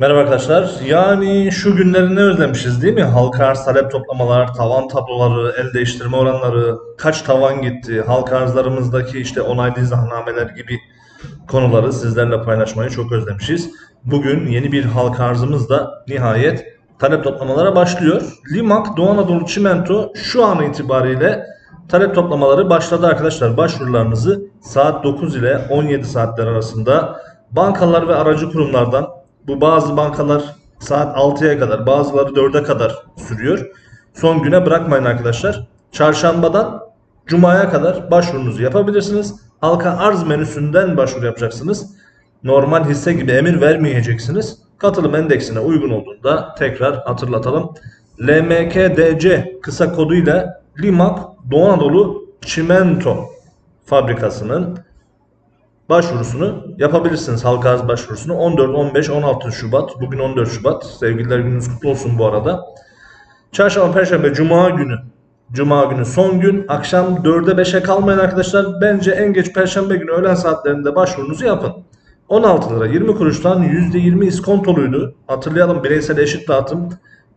Merhaba arkadaşlar. Yani şu günleri ne özlemişiz değil mi? Halka arz talep toplamalar, tavan tabloları, el değiştirme oranları, kaç tavan gitti, halka arzlarımızdaki işte onaylı izahnameler gibi konuları sizlerle paylaşmayı çok özlemişiz. Bugün yeni bir halka arzımız da nihayet talep toplamalara başlıyor. Limak Doğu Anadolu Çimento şu an itibariyle talep toplamaları başladı arkadaşlar. Başvurularınızı saat 9 ile 17 saatler arasında bankalar ve aracı kurumlardan bu bazı bankalar saat 6'ya kadar bazıları 4'e kadar sürüyor. Son güne bırakmayın arkadaşlar. Çarşambadan Cuma'ya kadar başvurunuzu yapabilirsiniz. Halka arz menüsünden başvuru yapacaksınız. Normal hisse gibi emir vermeyeceksiniz. Katılım endeksine uygun olduğunda tekrar hatırlatalım. LMKDC kısa koduyla Limak Doğu Anadolu Çimento fabrikasının başvurusunu yapabilirsiniz. Halka arz başvurusunu 14, 15, 16 Şubat. Bugün 14 Şubat. Sevgililer gününüz kutlu olsun bu arada. Çarşamba, Perşembe, Cuma günü. Cuma günü son gün. Akşam 4'e 5'e kalmayın arkadaşlar. Bence en geç Perşembe günü öğlen saatlerinde başvurunuzu yapın. 16 lira 20 kuruştan %20 iskontoluydu. Hatırlayalım bireysel eşit dağıtım.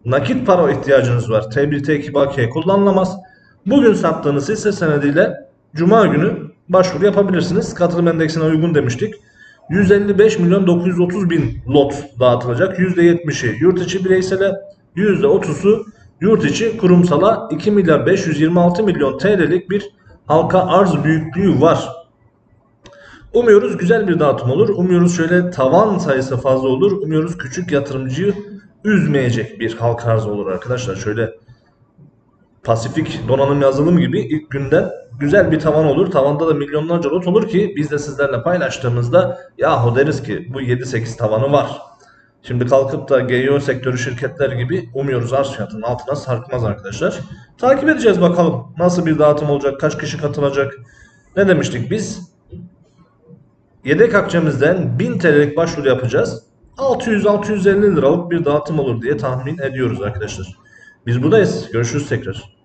Nakit para ihtiyacınız var. T1 T2 bakiye kullanılamaz. Bugün sattığınız hisse senediyle Cuma günü başvuru yapabilirsiniz. Katılım endeksine uygun demiştik. 155 milyon 930 bin lot dağıtılacak. %70'i yurt içi bireysele, %30'u yurt içi kurumsala 2 milyar 526 milyon TL'lik bir halka arz büyüklüğü var. Umuyoruz güzel bir dağıtım olur. Umuyoruz şöyle tavan sayısı fazla olur. Umuyoruz küçük yatırımcıyı üzmeyecek bir halka arz olur arkadaşlar. Şöyle Pasifik donanım yazılım gibi ilk günden güzel bir tavan olur. Tavanda da milyonlarca lot olur ki biz de sizlerle paylaştığımızda yahu deriz ki bu 7-8 tavanı var. Şimdi kalkıp da GEO sektörü şirketler gibi umuyoruz arz fiyatının altına sarkmaz arkadaşlar. Takip edeceğiz bakalım nasıl bir dağıtım olacak, kaç kişi katılacak. Ne demiştik biz? Yedek akçemizden 1000 TL'lik başvuru yapacağız. 600-650 liralık bir dağıtım olur diye tahmin ediyoruz arkadaşlar. Biz buradayız. Görüşürüz tekrar.